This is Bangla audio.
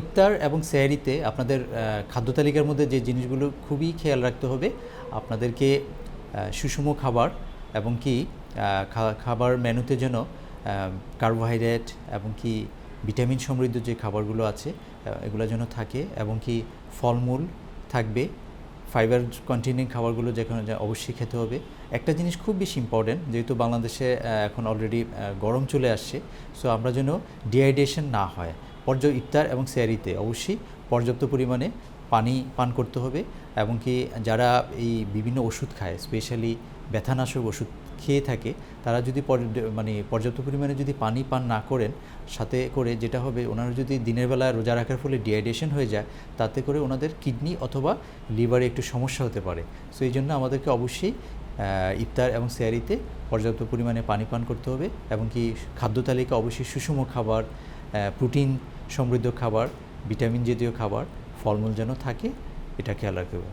ইফতার এবং সেয়ারিতে আপনাদের খাদ্য তালিকার মধ্যে যে জিনিসগুলো খুবই খেয়াল রাখতে হবে, আপনাদেরকে সুষম খাবার এবং কি খাবার মেনুতে যেন কার্বোহাইড্রেট এবং কি, ভিটামিন সমৃদ্ধ যে খাবারগুলো আছে এগুলো যেন থাকে এবং কি, ফলমূল থাকবে। ফাইবার কন্টেনিং খাবারগুলো যেখানে অবশ্যই খেতে হবে। একটা জিনিস খুব বেশি ইম্পর্টেন্ট যেহেতু বাংলাদেশে এখন অলরেডি গরম চলে আসছে সো আমরা যেন ডিহাইড্রেশন না হয়। পর্য ইফতার এবং সেয়ারিতে অবশ্যই পর্যাপ্ত পরিমাণে পানি পান করতে হবে এবং কি যারা এই বিভিন্ন ওষুধ খায় স্পেশালি ব্যথানাশক ওষুধ খেয়ে থাকে, তারা যদি মানে পর্যাপ্ত পরিমাণে যদি পানি পান না করেন, সাথে করে যেটা হবে ওনারা যদি দিনের বেলা রোজা রাখার ফলে ডিহাইড্রেশন হয়ে যায়, তাতে করে ওনাদের কিডনি অথবা লিভারে একটু সমস্যা হতে পারে। সো এই জন্য আমাদেরকে অবশ্যই ইফতার এবং সেয়ারিতে পর্যাপ্ত পরিমাণে পানি পান করতে হবে এবং কি খাদ্য তালিকা অবশ্যই সুষম খাবার প্রোটিন সমৃদ্ধ খাবার ভিটামিন জাতীয় খাবার ফলমূল যেন থাকে এটা খেয়াল রাখতে হবে।